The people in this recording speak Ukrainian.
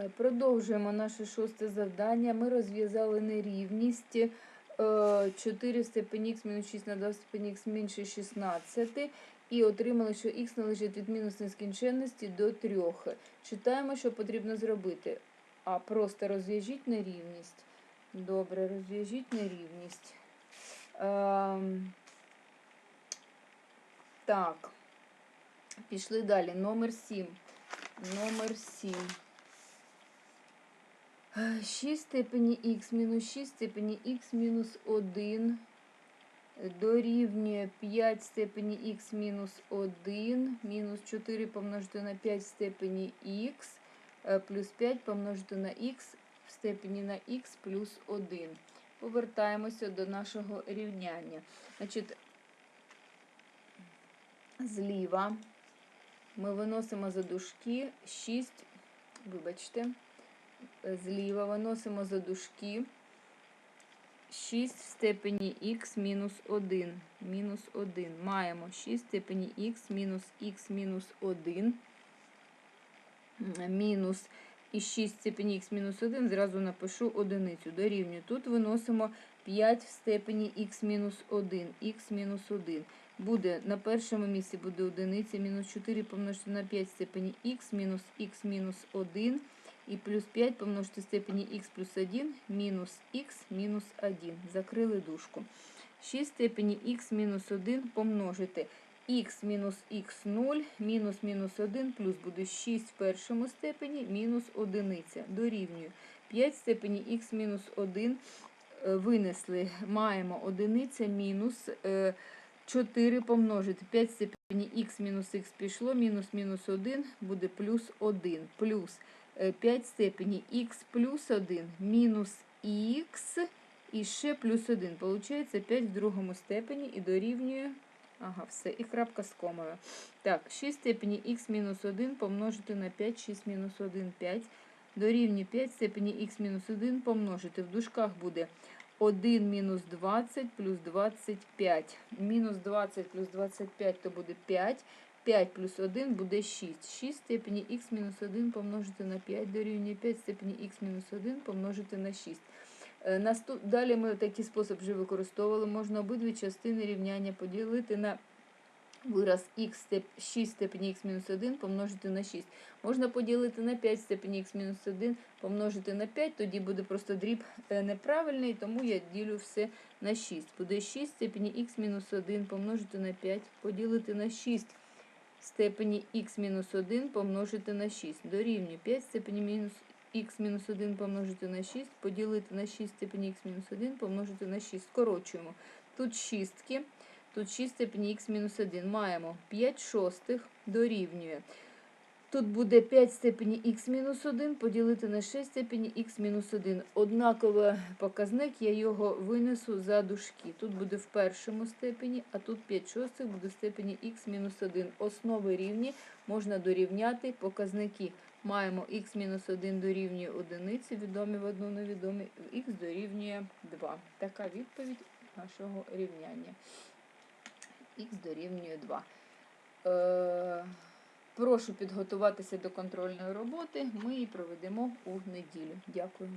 Е, Продовжуємо наше шосте завдання. Ми розв'язали нерівність е, 4 в степені х мінус 6 на 2 в степені х менше 16 і отримали, що х належить від мінус нескінченності до 3. Читаємо, що потрібно зробити. А просто розв'яжіть нерівність. Добре, розв'яжіть нерівність. Ем, так. Пішли далі. Номер 7. Номер 7. 6 степені х мінус 6 степені х мінус 1 дорівнює 5 степені х мінус 1 мінус 4 помножити на 5 в степені х е, плюс 5 помножити на х в степені на х плюс 1. Повертаємося до нашого рівняння. Значить, зліва ми виносимо за дужки 6, вибачте, зліва виносимо за дужки 6 в степені х мінус 1. Мінус 1. Маємо 6 в степені х мінус х мінус 1. Мінус і 6 в степені х мінус 1. Зразу напишу одиницю. Дорівнюю. Тут виносимо 5 в степені х мінус 1. х мінус 1. Буде на першому місці буде одиниця. Мінус 4 помножити на 5 в степені х мінус х мінус 1. І плюс 5 помножити в степені х плюс 1 мінус х мінус 1. Закрили дужку. 6 степені х мінус 1 помножити х мінус х0 мінус мінус 1 плюс буде 6 в першому степені мінус 1 дорівнює. 5 в степені х мінус 1 е, винесли. Маємо 1 мінус е, 4 помножити. 5 в степені х мінус х пішло, мінус мінус 1 буде плюс 1. Плюс 5 в степені х плюс 1 мінус х і ще плюс 1. Получається 5 в другому степені і дорівнює. Ага, все, і крапка з комою. Так, 6 степені х мінус 1 помножити на 5, 6 мінус 1, 5. Дорівнює 5 степені х мінус 1 помножити. В дужках буде 1 мінус 20 плюс 25. Мінус 20 плюс 25 то буде 5. 5 плюс 1 буде 6. 6 в степені х мінус 1 помножити на 5 дорівнює 5 степені х мінус 1 помножити на 6. Е, наступ- Далі ми такий спосіб вже використовували. Можна обидві частини рівняння поділити на вираз х степ 6 степені х мінус 1 помножити на 6. Можна поділити на 5 в степені х мінус 1 помножити на 5, тоді буде просто дріб е, неправильний, тому я ділю все на 6. Буде 6 степені х мінус 1 помножити на 5, поділити на 6 в степені х мінус 1 помножити на 6. Дорівнює 5 в степені мінус х мінус 1 помножити на 6, поділити на 6 в степені х мінус 1 помножити на 6. Скорочуємо. Тут шістки, тут 6 в степені х мінус 1. Маємо 5 шостих дорівнює. Тут буде 5 в степені х мінус 1 поділити на 6 степені х мінус 1. Однаковий показник, я його винесу за дужки. Тут буде в першому степені, а тут 5 шостих буде в степені х мінус 1. Основи рівні можна дорівняти показники. Маємо х мінус 1 дорівнює 1, відомі в одну невідомі, х дорівнює 2. Така відповідь нашого рівняння. х дорівнює 2. Прошу підготуватися до контрольної роботи. Ми її проведемо у неділю. Дякую.